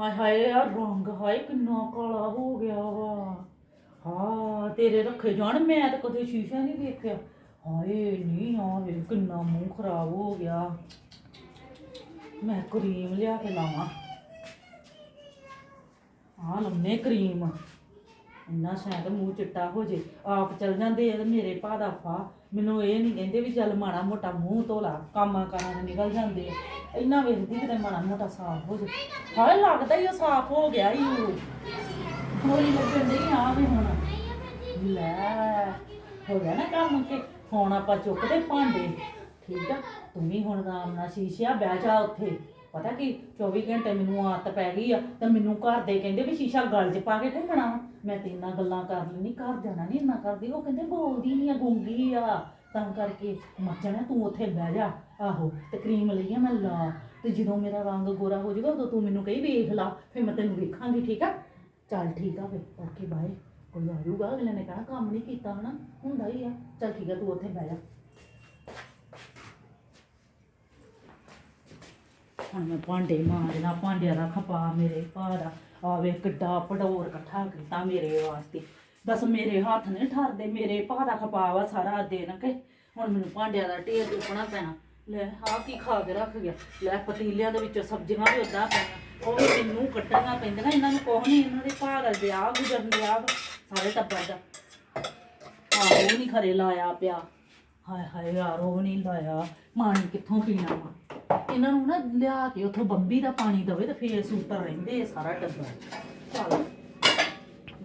ਹਾਏ ਹਾਏ ਆ ਰੰਗ ਹਾਏ ਕਿੰਨਾ ਕਾਲਾ ਹੋ ਗਿਆ ਵਾ। ਹਾਂ, ਤੇਰੇ ਰੱਖੇ ਜਾਣ, ਮੈਂ ਤਾਂ ਕਦੇ ਸ਼ੀਸ਼ਾ ਨਹੀਂ ਵੇਖਿਆ। ਹਾਏ, ਨਹੀਂ ਆ ਵੇ ਕਿੰਨਾ ਮੂੰਹ ਖਰਾਬ ਹੋ ਗਿਆ। ਮੈਂ ਕਰੀਮ ਲਿਆ ਕੇ ਲਾਵਾਂ। ਆ ਲੰਮੇ ਕਰੀਮ। ਇੰਨਾ ਸ਼ਾਇਦ ਮੂੰਹ ਚਿੱਟਾ ਹੋ ਜੇ, ਆਪ ਚਲ ਜਾਂਦੇ ਆ ਤੇ ਮੇਰੇ ਭਾ ਦਾ ਫਾ। ਮੈਨੂੰ ਇਹ ਨਹੀਂ ਕਹਿੰਦੇ ਵੀ ਚੱਲ ਮਾੜਾ ਮੋਟਾ ਮੂੰਹ ਧੋਲਾ, ਕੰਮਾਂ ਕਾਰਾਂ ਨੂੰ ਨਿਕਲ ਜਾਂਦੇ ਆ। ਇੰਨਾ ਵੇਖਦੀ ਕਿਤੇ ਮਾੜਾ ਮੋਟਾ ਸਾਫ਼ ਹੋ ਜੇ। ਹਾਏ, ਲੱਗਦਾ ਹੀ ਉਹ ਸਾਫ਼ ਹੋ ਗਿਆ ਹੀ ਹੋਈ ਲੱਗਣ ਨਹੀਂ ਆ ਵੀ ਹੁਣ। ਲੈ, ਹੋ ਗਿਆ ਨਾ ਕੰਮ ਕਿ ਹੁਣ ਆਪਾਂ ਚੁੱਕਦੇ ਭਾਂਡੇ। ਠੀਕ ਆ, ਤੂੰ ਵੀ ਹੁਣ ਆਰਾਮ ਨਾਲ ਸ਼ੀਸ਼ਾ ਬਹਿ ਜਾ ਉੱਥੇ। ਪਤਾ ਕੀ 24 ਘੰਟੇ ਮੈਨੂੰ ਆਦਤ ਪੈ ਗਈ ਆ, ਤੇ ਮੈਨੂੰ ਘਰ ਦੇ ਕਹਿੰਦੇ ਵੀ ਸ਼ੀਸ਼ਾ ਗਲ 'ਚ ਪਾ ਕੇ ਘੁੰਮਣਾ ਵਾ। ਮੈਂ ਤੇ ਇੰਨਾ ਗੱਲਾਂ ਕਰ ਲੈਣੀ ਘਰ ਜਾਣਾ ਨਹੀਂ ਇੰਨਾ ਕਰਦੀ। ਉਹ ਕਹਿੰਦੇ ਬੋਲਦੀ ਨਹੀਂ ਆ, ਗੂੰਗੀ ਆ। ਤਾਂ ਕਰਕੇ ਮਰ ਜਾਣਾ ਤੂੰ ਉੱਥੇ ਬਹਿ ਜਾ। ਆਹੋ, ਤੇ ਕਰੀਮ ਲਈ ਆ ਮੈਂ ਲਾ। ਤੇ ਜਦੋਂ ਮੇਰਾ ਰੰਗ ਗੋਰਾ ਹੋ ਜਾਊਗਾ, ਉਦੋਂ ਤੂੰ ਮੈਨੂੰ ਕਹੀ ਵੇਖ ਲਾ, ਫਿਰ ਮੈਂ ਤੈਨੂੰ ਵੇਖਾਂਗੀ, ਠੀਕ ਆ? ਚੱਲ ਠੀਕ ਆ ਵੇ ਓਕੇ, ਬਾਏ। ਕੋਈ ਆਜੂਗਾ ਅਗਲੇ ਨੇ ਕਹਿਣਾ ਕੰਮ ਨਹੀਂ ਕੀਤਾ ਹਨਾ ਹੁੰਦਾ ਹੀ ਆ। ਚੱਲ ਠੀਕ ਆ, ਤੂੰ ਉੱਥੇ ਬਹਿ ਜਾ। ਹੁਣ ਮੈਂ ਭਾਂਡੇ ਮਾਂਜਣਾ, ਭਾਂਡਿਆਂ ਦਾ ਖਪਾ ਮੇਰੇ, ਭਾਅ ਦਾ। ਆਵੇ ਕਿੱਡਾ ਪੜੋਰ ਇਕੱਠਾ ਕੀਤਾ ਮੇਰੇ ਵਾਸਤੇ। ਬਸ ਮੇਰੇ ਹੱਥ ਨੇ ਠਰਦੇ, ਮੇਰੇ ਭਾ ਦਾ ਖਪਾ ਸਾਰਾ ਦਿਨ ਕੇ। ਹੁਣ ਮੈਨੂੰ ਭਾਂਡਿਆਂ ਦਾ ਢੇਰ ਚੁੱਕਣਾ ਪੈਣਾ। ਲੈ, ਆਹ ਕੀ ਖਾ ਕੇ ਰੱਖ ਗਿਆ? ਲੈ, ਪਤੀਲਿਆਂ ਦੇ ਵਿੱਚੋਂ ਸਬਜ਼ੀਆਂ ਵੀ ਉਦਾਂ ਪੈਣਾ ਉਹ ਵੀ ਮੈਨੂੰ ਕੱਟਣੀਆਂ ਪੈਂਦੀਆਂ ਇਹਨਾਂ ਨੂੰ ਕੁਛ ਨਹੀਂ ਇਹਨਾਂ ਦੇ ਭਾ ਦਾ ਵਿਆਹ ਗੁਜ਼ਰਨ ਵਿਆਹ ਸਾਰੇ ਟੱਬਰ ਦਾ। ਆਹੋ, ਉਹ ਨਹੀਂ ਖਰੇ ਲਾਇਆ ਪਿਆ। ਹਾਏ ਹਾਏ, ਯਾਰ, ਉਹ ਨਹੀਂ ਲਾਇਆ। ਪਾਣੀ ਕਿੱਥੋਂ ਪੀਣਾ ਵਾ? ਇਹਨਾਂ ਨੂੰ ਨਾ ਲਿਆ ਕੇ ਉੱਥੋਂ ਬੰਬੀ ਦਾ ਪਾਣੀ ਦਵੇ ਤੇ ਫੇਰ ਸੂਤਰ ਰਹਿੰਦੇ ਆ ਸਾਰਾ ਟੱਬਰ ਚੱਲ।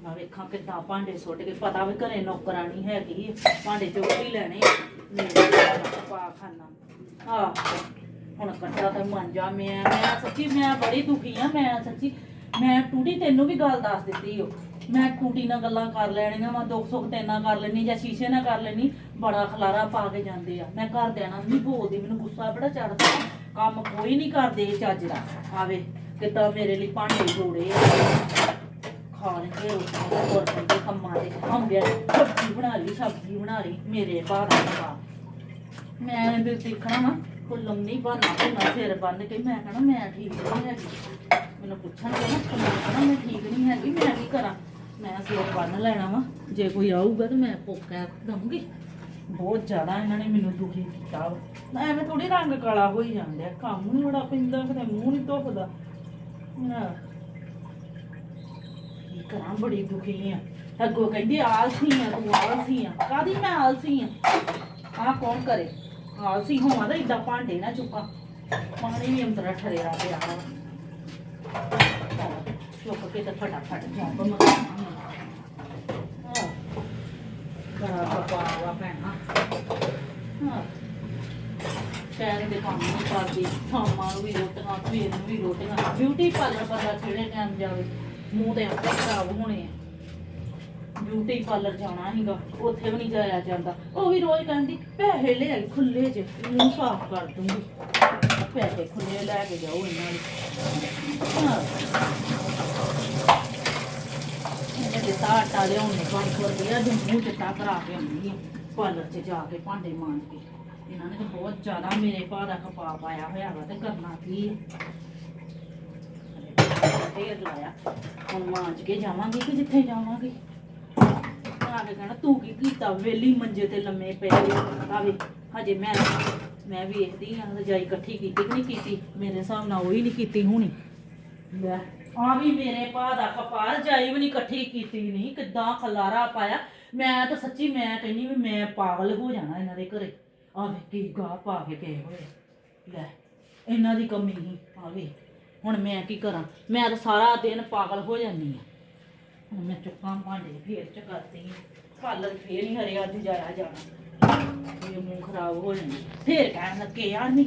ਮੈਂ ਵੇਖਾਂ ਕਿੱਦਾਂ ਭਾਂਡੇ ਸੁੱਟ ਕੇ, ਪਤਾ ਵੀ ਘਰੇ ਨੌਕਰਾਣੀ ਹੈਗੀ, ਭਾਂਡੇ ਚੁੱਕ ਹੀ ਲੈਣੇ ਆ। ਪਾ ਖਾਨਾ ਆ ਹੁਣ ਕੱਟਾ ਤੇ ਮੰਜਾ ਮੈਂ ਮੈਂ ਸੱਚੀ ਮੈਂ ਬੜੀ ਦੁਖੀ ਆ, ਮੈਂ ਸੱਚੀ, ਮੈਂ ਟੂੜੀ ਤੈਨੂੰ ਵੀ ਗੱਲ ਦੱਸ ਦਿੱਤੀ ਓ। ਮੈਂ ਟੂਟੀ ਨਾਲ ਗੱਲਾਂ ਕਰ ਲੈਣੀਆਂ ਮੈਂ ਦੁੱਖ ਸੁੱਖ ਤੇ ਕਰ ਲੈਣੀ ਜਾਂ ਸ਼ੀਸ਼ੇ ਨਾਲ ਕਰ ਲੈਣੀ ਬੜਾ ਖਲਾਰਾ ਪਾ ਕੇ ਜਾਂਦੇ ਆ। ਮੈਂ ਘਰ ਦੇਣਾ ਨਹੀਂ ਬੋਲਦੀ, ਮੈਨੂੰ ਗੁੱਸਾ ਬੜਾ ਚੜਦਾ ਕੰਮ ਕੋਈ ਨਹੀਂ ਕਰਦੇ ਚੱਜ ਦਾ। ਆਵੇ, ਕਿੱਦਾਂ ਮੇਰੇ ਲਈ ਭਾਂਡੇ ਜੋੜੇ ਆ। ਖਾਣ ਕੇ ਹੋਰ ਦੇ ਕੰਮਾਂ ਦੇ ਆਉਂਦੇ ਸਬਜ਼ੀ ਬਣਾ ਲਈ, ਸਬਜ਼ੀ ਬਣਾ ਲਈ, ਮੇਰੇ ਬਾਹਰ ਦਾ ਮੈਂ ਵੀ ਦੇਖਣਾ ਨਾ ਕੁੱਲਮ ਨਹੀਂ ਬਣਨਾ ਭੁੰਨਾ ਸਿਰ ਬੰਨ ਕੇ ਮੈਂ ਕਹਣਾ, ਮੈਂ ਠੀਕ ਨਹੀਂ ਹੈਗੀ। ਮੈਨੂੰ ਪੁੱਛਣਗੇ ਨਾ ਤਾਂ ਮੈਂ ਕਹਣਾ, ਮੈਂ ਠੀਕ ਨਹੀਂ ਹੈਗੀ, ਮੈਂ ਕੀ ਕਰਾਂ? ਮੈਂ ਸਿਰ ਬੰਨ ਲੈਣਾ ਵਾ। ਜੇ ਕੋਈ ਆਊਗਾ ਤਾਂ ਮੈਂ ਪੋਕਾ ਦਊਂਗੀ। ਬਹੁਤ ਜ਼ਿਆਦਾ ਇਹਨਾਂ ਨੇ ਮੈਨੂੰ ਦੁਖੀ ਕੀਤਾ ਵਾ। ਐਵੇਂ ਥੋੜੀ ਰੰਗ ਕਾਲਾ ਹੋਈ ਜਾਂਦੇ ਕੰਮ ਨਹੀਂ ਬੜਾ ਪੈਂਦਾ, ਕਿਤੇ ਮੂੰਹ ਨਹੀਂ ਧੁੱਪਦਾ ਕੀ ਕਰਾਂ, ਬੜੀ ਦੁਖੀ ਆ। ਅੱਗੋਂ ਕਹਿੰਦੀ, ਆਲਸੀ ਆ, ਤੂੰ ਆਲਸੀ ਆ। ਕਾਦੀ ਮੈਂ ਆਲਸੀ ਆ? ਆ ਕੌਣ ਕਰੇ? ਆਲਸੀ ਹੋਵਾਂ ਤਾਂ ਇਦਾਂ ਭਾਂਡੇ ਨਾ ਚੁੱਕਾਂ। ਪਾਣੀ ਵੀ ਅੰਦਰ ਠਰਿਆ ਪਿਆ ਵਾ। ਚੁੱਕ ਕੇ ਤੇ ਫਟਾਫਟ ਜੰਪ ਮਗਾਵਾਂ ਬੜਾ ਪਪਾਵਾ ਪੈਣਾ ਹਾਂ ਸ਼ਹਿਰ ਦੇ ਕੰਮ ਨਹੀਂ ਕਰਦੀ ਸ਼ਾਮਾਂ ਨੂੰ ਵੀ ਰੋਟੀਆਂ ਸਵੇਰ ਨੂੰ ਵੀ ਰੋਟੀਆਂ ਬਿਊਟੀ ਪਾਰਲਰ ਬੰਦਾ ਕਿਹੜੇ ਟਾਈਮ ਜਾਵੇ, ਮੂੰਹ ਤੇ ਆਪੇ ਖਰਾਬ ਹੋਣੇ ਆ। ਬਿਊਟੀ ਪਾਰਲਰ ਜਾਣਾ ਸੀਗਾ, ਉੱਥੇ ਵੀ ਨਹੀਂ ਜਾਇਆ ਜਾਂਦਾ। ਉਹ ਵੀ ਰੋਜ਼ ਕਹਿੰਦੀ, ਪੈਸੇ ਲੈ ਆਈ ਖੁੱਲੇ ਚ, ਮੂੰਹ ਸਾਫ਼ ਕਰ ਦੂੰਗੀ। ਪੈਸੇ ਖੁੱਲੇ ਲੈ ਕੇ ਜਾਓ ਇਹਨਾਂ ਨੂੰ ਹਾਂ। ਇਹਨੇ ਆਟਾ ਲਿਆਉਣ ਨੂੰ 500 ਰੁਪਇਆ ਦੇ ਮੂੰਹ ਚਿੱਟਾ ਕਰਾ ਕੇ ਆਉਂਦੀ ਆ ਪਾਰਲਰ 'ਚ ਜਾ ਕੇ ਭਾਂਡੇ ਮਾਂਜ ਕੇ। ਇਹਨਾਂ ਨੇ ਤਾਂ ਬਹੁਤ ਜ਼ਿਆਦਾ ਮੇਰੇ ਭਾ ਦਾ ਖਪਾ ਪਾਇਆ ਹੋਇਆ ਵਾ ਤੇ ਕਰਨਾ ਕੀ ਢੇਰ ਲਾਇਆ, ਹੁਣ ਮਾਂਜ ਕੇ ਜਾਵਾਂਗੀ ਕਿ ਜਿੱਥੇ ਜਾਵਾਂਗੇ? ਆ ਕੇ ਕਹਿਣਾ, ਤੂੰ ਕੀ ਕੀਤਾ? ਵੇਲੀ ਮੰਜੇ ਤੇ ਲੰਮੇ ਪਏ ਆਵੇ ਹਜੇ ਮੈਂ ਮੈਂ ਵੇਖਦੀ ਆ, ਰਜਾਈ ਇਕੱਠੀ ਕੀਤੀ ਕਿ ਨਹੀਂ ਕੀਤੀ? ਮੇਰੇ ਹਿਸਾਬ ਨਾਲ ਉਹ ਹੀ ਨਹੀਂ ਕੀਤੀ ਹੋਣੀ। ਲੈ ਆ ਵੀ ਮੇਰੇ ਭਾ ਦਾ ਕਪਾਲ ਜਾਈ ਵੀ ਨਹੀਂ ਇਕੱਠੀ ਕੀਤੀ ਨਹੀਂ, ਕਿੱਦਾਂ ਖਲਾਰਾ ਪਾਇਆ। ਮੈਂ ਤਾਂ ਸੱਚੀ ਮੈਂ ਕਹਿੰਨੀ ਵੀ ਮੈਂ ਪਾਗਲ ਹੋ ਜਾਣਾ ਇਹਨਾਂ ਦੇ ਘਰੇ। ਆ ਵੇ ਕੀ ਗਾ ਪਾ ਕੇ ਗਏ ਹੋਏ ਲੈ, ਇਹਨਾਂ ਦੀ ਕਮੀ ਨਹੀਂ ਆ ਵੇ ਹੁਣ ਮੈਂ ਕੀ ਕਰਾਂ? ਮੈਂ ਤਾਂ ਸਾਰਾ ਦਿਨ ਪਾਗਲ ਹੋ ਜਾਂਦੀ ਆ। ਹੁਣ ਮੈਂ ਚੁੱਕਾਂ ਭਾਂਡੇ ਫੇਰ ਚ ਕਰਦੀ ਫੇਰ ਨਹੀਂ ਹਰੇ ਅੱਜ ਜਾਇਆ ਜਾਣਾ। ਇਹ ਮੂੰਹ ਖਰਾਬ ਹੋ ਜਾਣਾ। ਫੇਰ ਕਹਿਣ ਲੱਗੇ ਯਾਰ ਨਹੀਂ